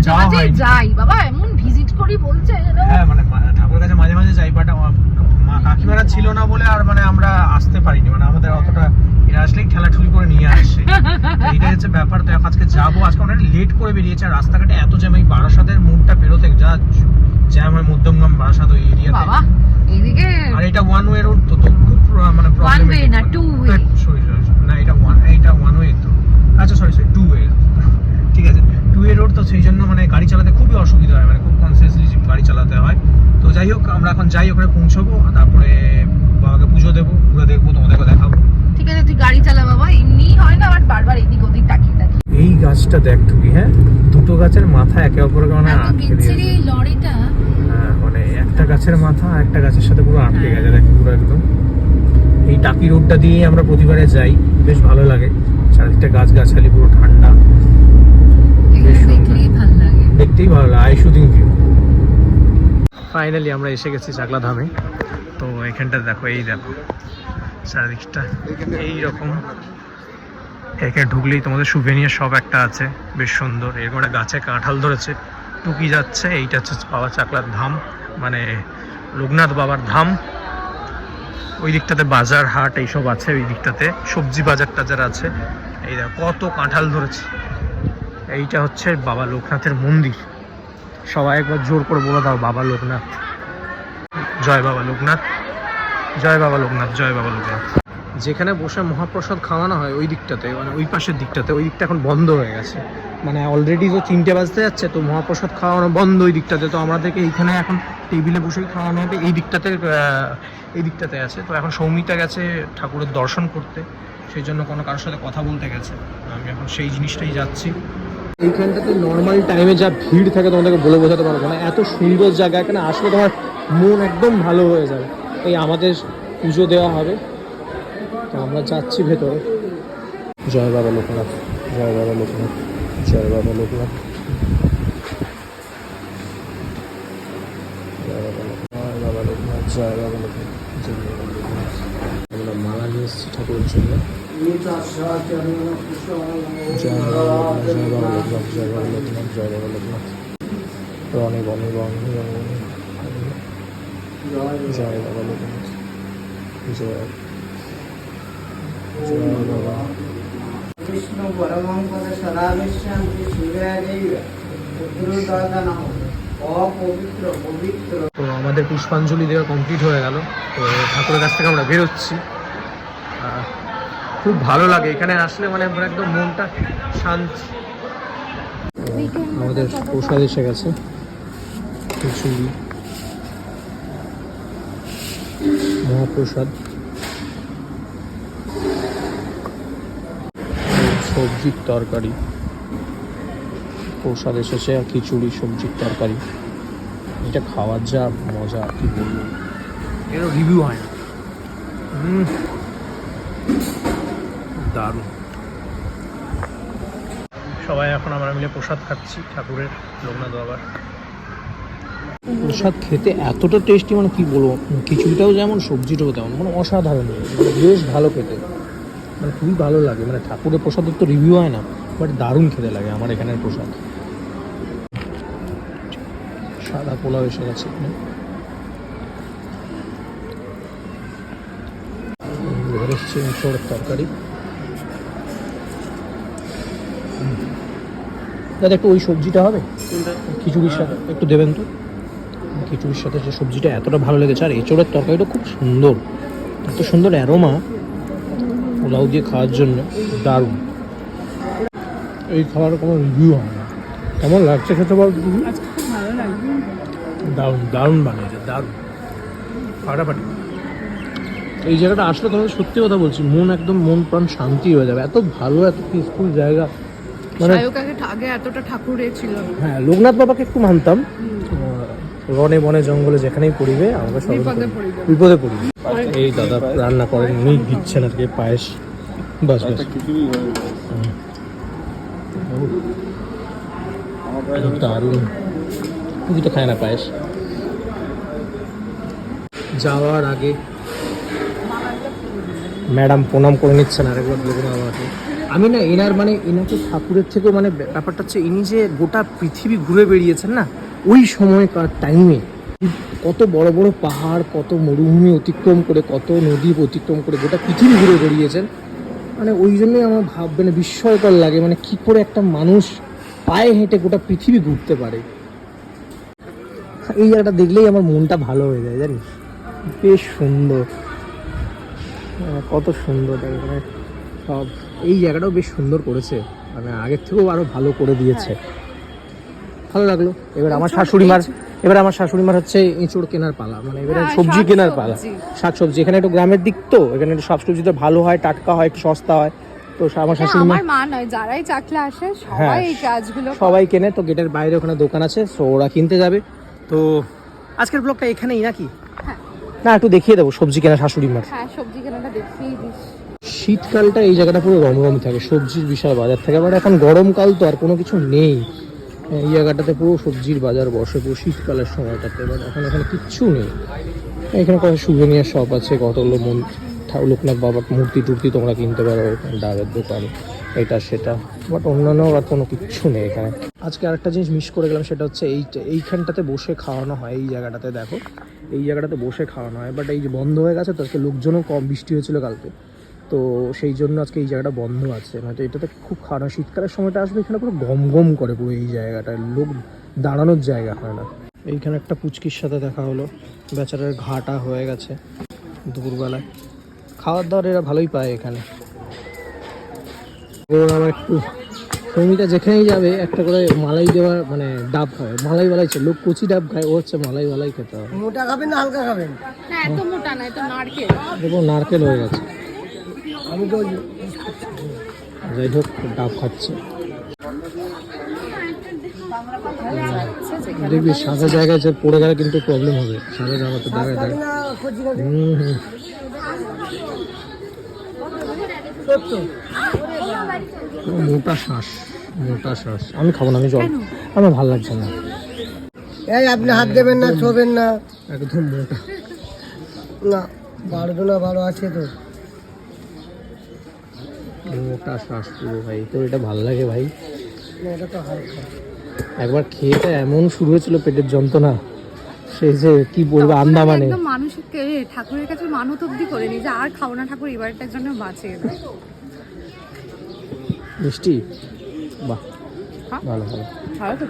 মাঝে মাঝে যাই। বাবা এমন ভিজিট করি বলছে হ্যাঁ মানে ঠাকুরের কাছে মাঝে মাঝে যাই বাট কাকিমারা ছিল না বলে আর মানে আমরা আসতে পারিনি। মানে আমাদের অতটা এরা আসলেই ঠেলাঠুলি করে নিয়ে আসে। তো হচ্ছে ব্যাপার। তো আজকে যাব। আজকে অনেক লেট করে বেরিয়েছে। আর রাস্তাঘাটে এত জ্যাম এই বারাসাতের মুখটা বেরোতে যা জ্যাম হয় মধ্যমগ্রাম বারাসাত ওই এরিয়াতে। এইদিকে আর এটা ওয়ান ওয়ে রোড তো তো খুব মানে প্রবলেম way না, two way। সরি সরি না এটা ওয়ান এটা ওয়ান ওয়ে তো। আচ্ছা সরি সরি টু ওয়ে ঠিক আছে। টু রোড তো সেই জন্য মানে গাড়ি চালাতে খুবই অসুবিধা হয় মানে খুব কনসিয়াসলি গাড়ি চালাতে হয়। তো যাই হোক আমরা এখন যাই ওখানে পৌঁছবো তারপরে বাবাকে পুজো দেবো ঘুরে দেখব তোমাদেরকে দেখাবো। ঠিক আছে তুই গাড়ি চালা বাবা এমনি হয় না আবার বারবার এদিক ওদিক তাকিয়ে তাকিয়ে। এই গাছটা দেখ তুই হ্যাঁ? দুটো গাছের মাথা একে অপরকে মানে আটকে দিয়েছে। এই লরিটা। হ্যাঁ মানে একটা গাছের মাথা একটা গাছের সাথে পুরো আটকে হ্যাঁ। গেছে দেখ পুরো একদম। এই টাকি রোডটা দিয়ে আমরা প্রতিবারে যাই বেশ ভালো লাগে। চারিদিকটা গাছ গাছালি পুরো ঠান্ডা এগুলো বেশ সুন্দর। দেখলেই ভালো লাগে দেখতেই ভালো লাগে আই শুটিং ভিউ ফাইনালি আমরা এসে গেছি চাকলা ধামে তো এখানটা দেখো, এই দেখো, চারিদিকটা এই রকম এখানে ঢুকলেই তোমাদের সুভেনিয়ার সব একটা আছে, বেশ সুন্দর। এরকম একটা গাছে কাঁঠাল ধরেছে, টুকি যাচ্ছে, এইটা হচ্ছে বাবা চাকলার ধাম মানে লোকনাথ বাবার ধাম। ওই দিকটাতে বাজার হাট এইসব আছে, ওই দিকটাতে সবজি বাজার টাজার আছে। এই দেখো, কত কাঁঠাল ধরেছে। এইটা হচ্ছে বাবা লোকনাথের মন্দির। সবাই একবার জোর করে বলে দাও বাবা লোকনাথ। জয় বাবা লোকনাথ। জয় বাবা লোকনাথ, জয় বাবা লোকনাথ। যেখানে বসে মহাপ্রসাদ খাওয়ানো হয় ওই দিকটাতে মানে ওই পাশের দিকটাতে, ওই দিকটা এখন বন্ধ হয়ে গেছে। মানে অলরেডি তো তিনটে বাজতে যাচ্ছে, তো মহাপ্রসাদ খাওয়ানো বন্ধ ওই দিকটাতে। তো আমাদেরকে এইখানে এখন টেবিলে বসেই খাওয়ানো হবে, এই দিকটাতে এই দিকটাতে আছে। তো এখন সৌমিতা গেছে ঠাকুরের দর্শন করতে। সেই জন্য কোনো কারোর সাথে কথা বলতে গেছে। আমি এখন সেই জিনিসটাই যাচ্ছি। এইখানটাতে নর্মাল টাইমে যা ভিড় থাকে তোমাদেরকে বলে বোঝাতে পারব না। এত সুন্দর জায়গা, এখানে আসলে তোমার মন একদম ভালো হয়ে যাবে। এই আমাদের পুজো দেওয়া হবে। তো আমরা যাচ্ছি ভেতরে। জয় বাবা লোকনাথ, জয় বাবা লোকনাথ। জয় বাবা লোকনাথ, জয় বাবা লোকনাথ, জয় বাবা লোকনাথ, জয় বাবা লোকনাথ জয় বাবা লোকনাথ আমরা মালা নিয়ে ঠাকুরের জন্য তো আমাদের পুষ্পাঞ্জলি দেওয়া কমপ্লিট হয়ে গেল। তো ঠাকুরের কাছ থেকে আমরা বেরোচ্ছি। খুব ভালো লাগে। এখানে আসলে মানে আমার একদম মনটা শান্তি। আমাদের প্রসাদ এসে গেছে। খিচুড়ি মহাপ্রসাদ। সবজির তরকারি। প্রসাদ এসেছে আর খিচুড়ি সবজির তরকারি। এটা খাওয়ার যা মজা কি বলব। এরও রিভিউ হয় না। দারুণ। সবাই এখন আমরা মিলে প্রসাদ খাচ্ছি ঠাকুরের লোকনাথ বাবার। প্রসাদ খেতে এতটা টেস্টি মানে কি বলব? খিচুড়িটাও যেমন, সবজিটাও তেমন মানে অসাধারণ মানে বেশ ভালো খেতে। মানে খুবই ভালো লাগে। মানে ঠাকুরের প্রসাদের তো রিভিউ হয় না বাট দারুণ খেতে লাগে আমার এখানের প্রসাদ। সাদা পোলাও এসে গেছে। এখানে এবার এসছে এঁচড়ের তরকারি। দাদা একটু ওই সবজিটা হবে? খিচুড়ির সাথে একটু দেবেন তো? খিচুড়ির সাথে যে সবজিটা এতটা ভালো লেগেছে আর এঁচড়ের তরকারিটা খুব সুন্দর। এত সুন্দর অ্যারোমা পোলাও দিয়ে খাওয়ার জন্য দারুণ। এই খাওয়ার কোনো রিভিউ হয় না। কেমন লাগছে খেতে বল দারুণ দারুণ বানিয়েছে দারুণ। ফাটাফাটি। এই জায়গাটা আসলে তোমাদের সত্যি কথা বলছি মন একদম মন প্রাণ শান্তি হয়ে যাবে। এত ভালো এত পিসফুল জায়গা। মানে আগে এতটা ঠাকুরে ছিল। হ্যাঁ লোকনাথ বাবাকে একটু মানতাম। রনে বনে জঙ্গলে যেখানেই পড়িবে আমরা সবাই বিপদে পড়িবে। এই দাদা রান্না করেন উনি দিচ্ছেন আর কি পায়েস। বাস বাস। দারুণ। পুজো তো খায় না পায়েস। যাওয়ার আগে ম্যাডাম প্রণাম করে নিচ্ছেন আরেকবার দেখুন আমাকে। আমি না এনার মানে এনাকে ঠাকুরের থেকেও মানে ব্যাপারটা হচ্ছে ইনি যে গোটা পৃথিবী ঘুরে বেরিয়েছেন না, ওই সময়কার টাইমে কত বড় বড় পাহাড়, কত মরুভূমি অতিক্রম করে, কত নদী অতিক্রম করে গোটা পৃথিবী ঘুরে বেরিয়েছেন মানে ওই জন্যই আমার ভাব মানে বিস্ময়কর লাগে মানে কি করে একটা মানুষ পায়ে হেঁটে গোটা পৃথিবী ঘুরতে পারে। এই জায়গাটা দেখলেই আমার মনটা ভালো হয়ে যায়, জানিস? বেশ সুন্দর। কত সুন্দর এখানে সব এই জায়গাটাও বেশ সুন্দর করেছে। মানে আগের থেকেও আরও ভালো করে দিয়েছে। ভালো লাগল। এবার আমার শাশুড়ি মার এবার আমার শাশুড়ি মার হচ্ছে এঁচড় কেনার পালা। মানে এবারে হ্যাঁ, সবজি কেনার পালা। শাকসবজি। শাক সবজি। এখানে একটু গ্রামের দিক তো এখানে একটু সবজি তো ভালো হয় টাটকা হয় একটু সস্তা হয়। তো আমার শাশুড়ি মা মা নয় যারাই চাকলা আসে হ্যাঁ, সবাই এই কাজগুলো সবাই কেনে। তো গেটের বাইরে ওখানে দোকান আছে সো ওরা কিনতে যাবে। তো আজকের ব্লগটা এখানেই নাকি? হ্যাঁ। না একটু দেখিয়ে দেবো সবজি কেনা শাশুড়ি মার হ্যাঁ সবজি শীতকালটা এই জায়গাটা পুরো রমরম থাকে, সবজির বিশাল বাজার থাকে। বাট এখন গরমকাল তো আর কোনো কিছু নেই। এই জায়গাটাতে পুরো সবজির বাজার বসে, পুরো শীতকালের সময়টাতে। বাট এখন, এখানে কিচ্ছু নেই। এখানে কত সুভেনিয়ার শপ আছে কতগুলো মন লোকনাথ বাবার মূর্তি টুর্তি তোমরা কিনতে পারো, ডাবের দোকান, এটা, সেটা। বাট অন্যান্য আর কোনো কিচ্ছু নেই এখানে। আজকে আরেকটা জিনিস মিস করে গেলাম, সেটা হচ্ছে এই এইখানটাতে বসে খাওয়ানো হয়, এই জায়গাটাতে দেখো। এই জায়গাটাতে বসে খাওয়ানো হয় বাট এই যে বন্ধ হয়ে গেছে, তো আজকে লোকজনও কম, বৃষ্টি হয়েছিল কালকে। তো সেই জন্য আজকে এই জায়গাটা বন্ধ আছে। নয়তো এটাতে খুব খারাপ শীতকালের সময়টা আসবে এখানে পুরো গম গম করে পুরো এই জায়গাটায় লোক দাঁড়ানোর জায়গা হয় না। এইখানে একটা পুচকির সাথে দেখা হলো। বেচারার ঘাটা হয়ে গেছে দুপুরবেলায়। খাওয়ার দাওয়ার এরা ভালোই পায় এখানে। একটু সৌমিতা যেখানেই যাবে একটা করে মালাই দেওয়ার মানে ডাব খায় মালাই বালাই ছিল লোক কচি ডাব খায় ও হচ্ছে মালাই বালাই খেতে হবে। মোটা খাবেন না হালকা খাবেন না এত মোটা না এত নারকেল। দেখো নারকেল হয়ে গেছে। আমি তো যাই হোক ডাব খাচ্ছে। দেখবি সাদা জায়গায় যে পড়ে গেলে কিন্তু প্রবলেম হবে। সাদা জায়গাতে দাঁড়ায় দাঁড়ায় হুম হুম। মোটা শ্বাস মোটা শ্বাস আমি খাব না আমি জল। আমার ভালো লাগছে না। এই আপনি হাত দেবেন না ছোবেন না। একদম মোটা। না বারো না বারো আছে তো। মোটা শ্বাস পুরো ভাই। তো এটা ভালো লাগে ভাই। একবার খেয়েটা এমন শুরু হয়েছিল পেটের যন্ত্রণা। সেই যে কি বলব আন্দামানে মানুষকে ঠাকুরের কাছে মানত অব্দি করে নি যে আর খাব না ঠাকুর এবারটার জন্য দেয় মিষ্টি? বাহ। হ্যাঁ। ভালো ভালো। ভালো তো।